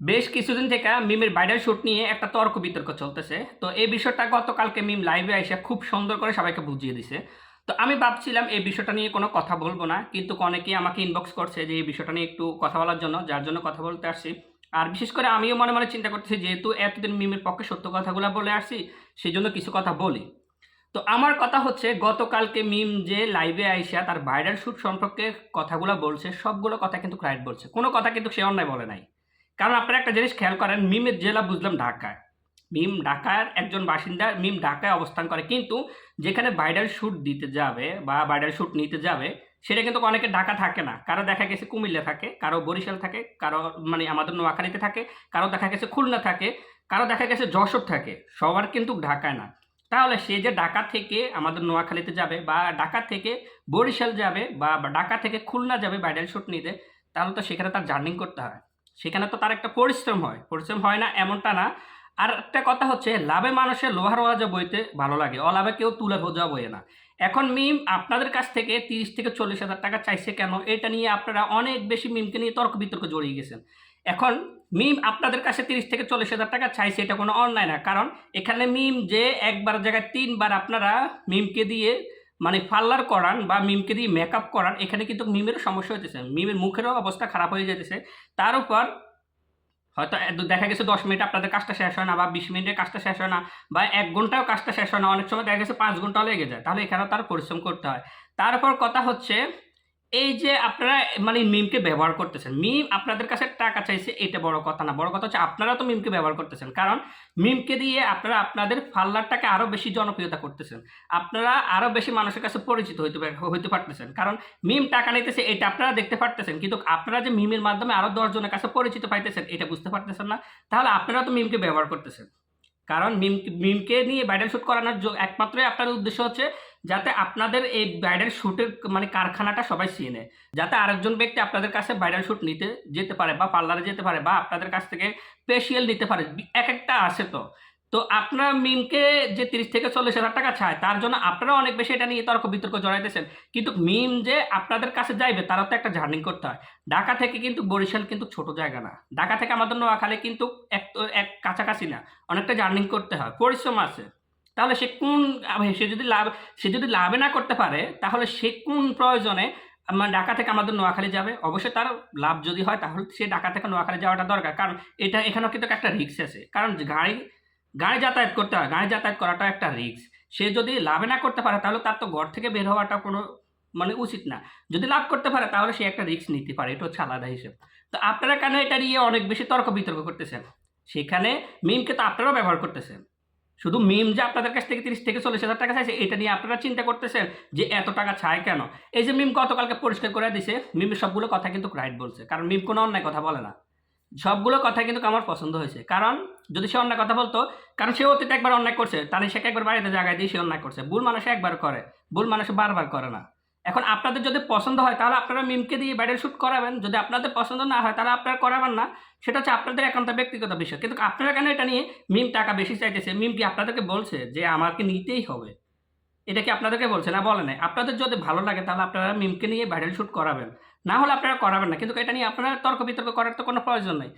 বেশ কিছুদিন থেকে মিমের বাইডাল শ্যুট নিয়ে একটা তর্ক বিতর্ক চলতেছে। তো এই বিষয়টা গতকালকে মিম লাইভে এসে খুব সুন্দর করে সবাইকে বুঝিয়ে দিছে। তো আমি ভাবছিলাম এই বিষয়টা নিয়ে কোনো কথা বলব না, কিন্তু অনেকেই আমাকে ইনবক্স করছে যে এই বিষয়টা নিয়ে একটু কথা বলার জন্য, যার জন্য কথা বলতে আসছি। আর বিশেষ করে আমিও মনে মনে চিন্তা করতেছি, যেহেতু এতদিন মিমের পক্ষে সত্য কথাগুলো বলে আসছি সেই জন্য কিছু কথা বলি। তো আমার কথা হচ্ছে, গতকালকে মিম যে লাইভে আইসা তার ভাইরাল শ্যুট সম্পর্কে কথাগুলো বলছে, সবগুলো কথা কিন্তু রাইট বলছে। কোনো কথা কিন্তু সে অন্যায় বলে নাই। কারণ আপনারা একটা জিনিস খেয়াল করেন, মিমের জেলা বুঝলাম ঢাকায়। মিম ঢাকার একজন বাসিন্দা, মিম ঢাকায় অবস্থান করে। কিন্তু যেখানে ভাইরাল শ্যুট দিতে যাবে বা ভাইরাল শ্যুট নিতে যাবে, সেটা কিন্তু অনেকে ঢাকা থাকে না। কারও দেখা গেছে কুমিল্লা থাকে, কারও বরিশাল থাকে, কারও মানে আমাদের নোয়াখালীতে থাকে, কারও দেখা গেছে খুলনা থাকে, কারও দেখা গেছে যশোর থাকে। সবার কিন্তু ঢাকায় না। তাহলে সে যে ঢাকা থেকে আমাদের নোয়াখালীতে যাবে বা ঢাকা থেকে বরিশাল যাবে বা ঢাকা থেকে খুলনা যাবে ভাইরাল শ্যুট নিতে, তাহলে তো সেখানে তার জার্নিং করতে হয়। সেখানে তো তার একটা পরিশ্রম হয়। পরিশ্রম হয় না, এমনটা না। আর একটা কথা হচ্ছে, লাভে মানুষের লোহার ওয়াজা বইতে ভালো লাগে। অলাভে কেউ তুলে ভোজা বইয়ে না। এখন মিম আপনাদের কাছ থেকে তিরিশ থেকে চল্লিশ হাজার টাকা চাইছে কেন? এটা নিয়ে আপনারা অনেক বেশি মিমকে নিয়ে তর্ক বিতর্ক জড়িয়ে গেছেন। এখন মিম আপনাদের কাছে তিরিশ থেকে চল্লিশ হাজার টাকা চাইছে, এটা কোনো অন্যায় না। কারণ এখানে মিম যে একবার জায়গায় তিনবার আপনারা মিমকে দিয়ে মানে পার্লার করান বা মিমকে দিয়ে মেকআপ করান, এখানে কিন্তু মিমেরও সমস্যা হইতেছে। মিমের মুখেরও অবস্থা খারাপ হয়ে যেতেছে তার উপর হয়তো দেখা গেছে দশ মিনিট আপনাদের কাজটা শেষ হয় না বা বিশ মিনিটের কাজটা শেষ হয় না বা এক ঘন্টাও কাজটা শেষ হয় না, অনেক সময় দেখা গেছে পাঁচ ঘন্টাও লেগে যায়। তাহলে এখানেও তার পরিশ্রম করতে হয়। তারপর কথা হচ্ছে এই যে আপনারা মানে মিমকে ব্যবহার করতেছেন মিম আপনাদের কাছে টাকা চাইছে, এটা বড় কথা না। বড় কথা হচ্ছে আপনারা তো মিমকে ব্যবহার করতেছেন, কারণ মিমকে দিয়ে আপনারা আপনাদের পার্লারটাকে আরও বেশি জনপ্রিয়তা করতেছেন। আপনারা আরও বেশি মানুষের কাছে পরিচিত হইতে হইতে পারতেছেন, কারণ মিম টাকা নিতেছে, এটা আপনারা দেখতে পারতেছেন, কিন্তু আপনারা যে মিমের মাধ্যমে আরও দশজনের কাছে পরিচিত পাইতেছেন, এটা বুঝতে পারতেছেন না, তাহলে আপনারা তো মিমকে ব্যবহার করতেছেন। কারণ মিম মিমকে নিয়ে ব্রাইডাল শ্যুট করানোর একমাত্রই আপনার উদ্দেশ্য হচ্ছে যাতে আপনাদের এই ব্রাইডাল শ্যুটের মানে কারখানাটা সবাই চিনে। যাতে আরেকজন ব্যক্তি আপনাদের কাছে ব্রাইডাল শ্যুট নিতে যেতে পারে বা পার্লারে যেতে পারে বা আপনাদের কাছ থেকে ফেসিয়াল নিতে পারে, এক একটা আছে তো। তো আপনার মিমকে যে তিরিশ থেকে চল্লিশ হাজার টাকা চায়, তার জন্য আপনারা অনেক বেশি এটা নিয়ে তর্ক বিতর্ক জড়াইতেছেন। কিন্তু মিম যে আপনাদের কাছে যাইবে, তারও তো একটা জার্নি করতে হয়। ঢাকা থেকে কিন্তু বরিশাল কিন্তু ছোট জায়গা না। ঢাকা থেকে আমাদের নোয়াখালী কিন্তু এক এক কাছাকাছি না। অনেকটা জার্নিং করতে হয়। পরিশ্রম আছে। তাহলে সে কোন, সে যদি লাভ, সে যদি লাভে না করতে পারে, তাহলে সে কোন প্রয়োজনে আমার ঢাকা থেকে আমাদের নোয়াখালী যাবে? অবশ্যই তার লাভ যদি হয়, তাহলে সে ঢাকা থেকে নোয়াখালী যাওয়াটা দরকার। কারণ এটা এখানেও কিন্তু একটা রিস্ক আছে। কারণ গাড়ি গাড়ি যাতায়াত করতে হয়, গাড়ি যাতায়াত করাটা একটা রিস্ক সে যদি লাভে না করতে পারে, তাহলে তার তো ঘর থেকে বের হওয়াটা কোনো মানে উচিত না। যদি লাভ করতে পারে, তাহলে সে একটা রিস্ক নিতে পারে। এটা হচ্ছে আলাদা হিসেব। তো আপনারা কেন এটা নিয়ে অনেক বেশি তর্ক বিতর্ক করতেছেন? সেখানে মিমকে তো আপনারাও ব্যবহার করতেছেন। শুধু মিম যে আপনাদের কাছ থেকে তিরিশ থেকে চল্লিশ হাজার টাকা চাইছে, এটা নিয়ে আপনারা চিন্তা করতেছেন যে এত টাকা ছায় কেন? এই যে মিম গতকালকে পরিষ্কার করে দিছে মিমের সবগুলো কথা কিন্তু রাইট বলছে, কারণ মিম কোনো অন্যায় কথা বলে না। সবগুলো কথা কিন্তু আমার পছন্দ হয়েছে, কারণ যদি সে অন্যায় কথা বলতো, কারণ সে অতীতে একবার অন্যায় করছে, তাহলে সে একবার বাড়িতে জায়গায় দিয়ে সে অন্যায় করছে? ভুল মানুষ একবার করে, ভুল মানুষ বারবার করে না। এখন আপনাদের যদি পছন্দ হয়, তাহলে আপনারা মিমকে দিয়ে বাইরের শ্যুট করাবেন। যদি আপনাদের পছন্দ না হয়, তাহলে আপনারা করাবেন না। সেটা হচ্ছে আপনাদের একান্ত ব্যক্তিগত বিষয়। কিন্তু আপনারা কেন এটা নিয়ে মিম টাকা বেশি চাইতেছে? মিম কি আপনাদেরকে বলছে যে আমাকে নিতেই হবে? এটা কি আপনাদেরকে বলছে? না, বলে নাই। আপনাদের যদি ভালো লাগে, তাহলে আপনারা মিমকে নিয়ে ভাইরাল শ্যুট করাবেন। না হলে আপনারা করাবেন না। কিন্তু এটা নিয়ে আপনারা তর্ক বিতর্ক করার তো কোনো প্রয়োজন নেই।